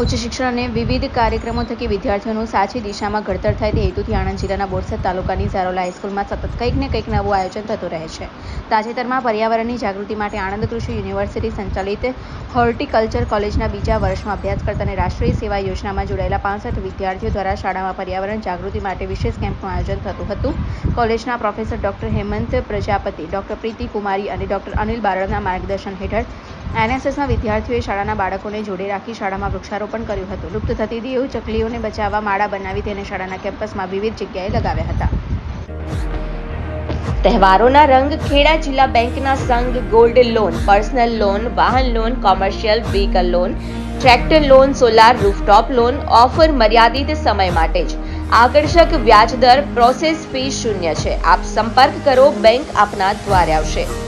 ઉચ્ચ શિક્ષણ અને વિવિધ કાર્યક્રમો થકી વિદ્યાર્થીઓનું સાચી દિશામાં ઘડતર થાય તે હેતુથી આણંદ જિલ્લાના બોરસદ તાલુકાની ઝારોલા હાઈસ્કૂલમાં સતત કંઈક ને કંઈક નવું આયોજન થતું રહે છે. તાજેતરમાં પર્યાવરણની જાગૃતિ માટે આણંદ કૃષિ યુનિવર્સિટી સંચાલિત હોર્ટિકલ્ચર કોલેજના બીજા વર્ષમાં અભ્યાસ કરતા અને રાષ્ટ્રીય સેવા યોજનામાં જોડાયેલા પાંસઠ વિદ્યાર્થીઓ દ્વારા શાળામાં પર્યાવરણ જાગૃતિ માટે વિશેષ કેમ્પનું આયોજન થતું હતું. કોલેજના professor doctor Hemant Prajapati, doctor Preeti Kumari અને ડોક્ટર અનિલ બારડના માર્ગદર્શન હેઠળ એનએસએસના વિદ્યાર્થીઓએ શાળાના બાળકોને જોડે રાખી શાળામાં વૃક્ષારોપણ કર્યું હતું. લુપ્ત થતી દેવ ચકલીઓને બચાવવા માળા બનાવી તેને શાળાના કેમ્પસમાં વિવિધ જગ્યાએ લગાવ્યા હતા. તહેવારોના રંગ ખેડા જિલ્લા બેંકના સંઘ ગોલ્ડ લોન, પર્સનલ લોન, વાહન loan, commercial vehicle loan, tractor loan, solar rooftop loan, offer મર્યાદિત સમય માટે જ. આકર્ષક વ્યાજદર પ્રોસેસ ફી શૂન્ય છે. આપ સંપર્ક કરો, બેંક આપના દ્વારે આવશે.